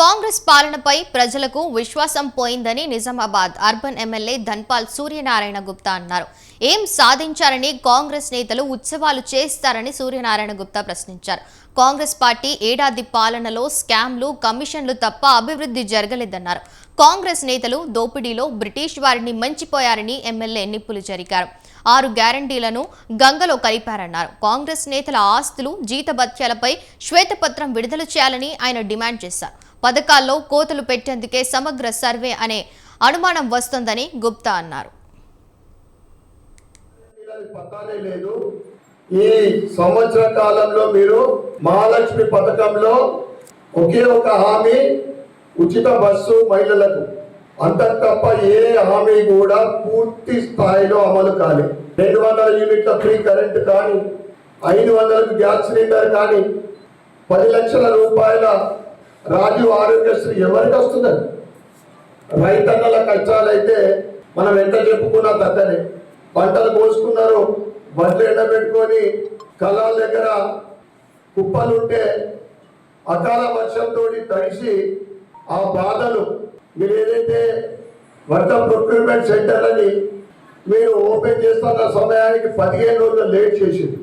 కాంగ్రెస్ పాలనపై ప్రజలకు విశ్వాసం పోయిందని నిజామాబాద్ అర్బన్ ఎమ్మెల్యే ధన్పాల్ సూర్యనారాయణ గుప్తా అన్నారు. ఏం సాధించారని కాంగ్రెస్ నేతలు ఉత్సవాలు చేస్తారని సూర్యనారాయణ గుప్తా ప్రశ్నించారు. కాంగ్రెస్ పార్టీ ఏడాది పాలనలో స్కామ్లు కమిషన్లు తప్ప అభివృద్ధి జరగలేదన్నారు. కాంగ్రెస్ నేతలు దోపిడీలో బ్రిటిష్ వారిని మంచిపోయారని ఎమ్మెల్యే నిప్పులు జరిగారు ఆరు గ్యారంటీలను గంగలో కలిపారన్నారు. కాంగ్రెస్ నేతల ఆస్తులు జీతభత్యాలపై శ్వేతపత్రం విడుదల చేయాలని ఆయన డిమాండ్ చేశారు. పథకాల్లో కోతలు పెట్టేందుకే సమగ్ర సర్వే అనే అనుమానం వస్తోందని గుప్తా అన్నారు. లేదు. ఈ సంవత్సర కాలంలో మీరు మహాలక్ష్మి పథకంలో ఒకే ఒక హామీ ఉచిత బస్సు మహిళలకు. అంత తప్ప ఏ హామీ కూడా పూర్తి స్థాయిలో అమలు కాలేదు రెండు వందల యూనిట్ల ఫ్రీ కరెంట్ కానీ ఐదు వందలకు గ్యాస్ సిలిండర్ కానీ పది లక్షల రూపాయల రాజు ఆరోగ్యశ్రీ ఎవరికి వస్తుందండి రైతన్నల కష్టాలైతే మనం ఎంత చెప్పుకున్నా తగ్గని పంటలు కోసుకున్నారు వడ్లు ఎండబెట్టుకొని కళాల దగ్గర కుప్పలుంటే అకాల వర్షంతో తడిసి ఆ బాధలు మీరు ఏదైతే వడ్ల ప్రొక్యూర్మెంట్ సెంటర్లని మీరు ఓపెన్ చేస్తున్న సమయానికి పదిహేను రోజులు లేట్ చేసింది.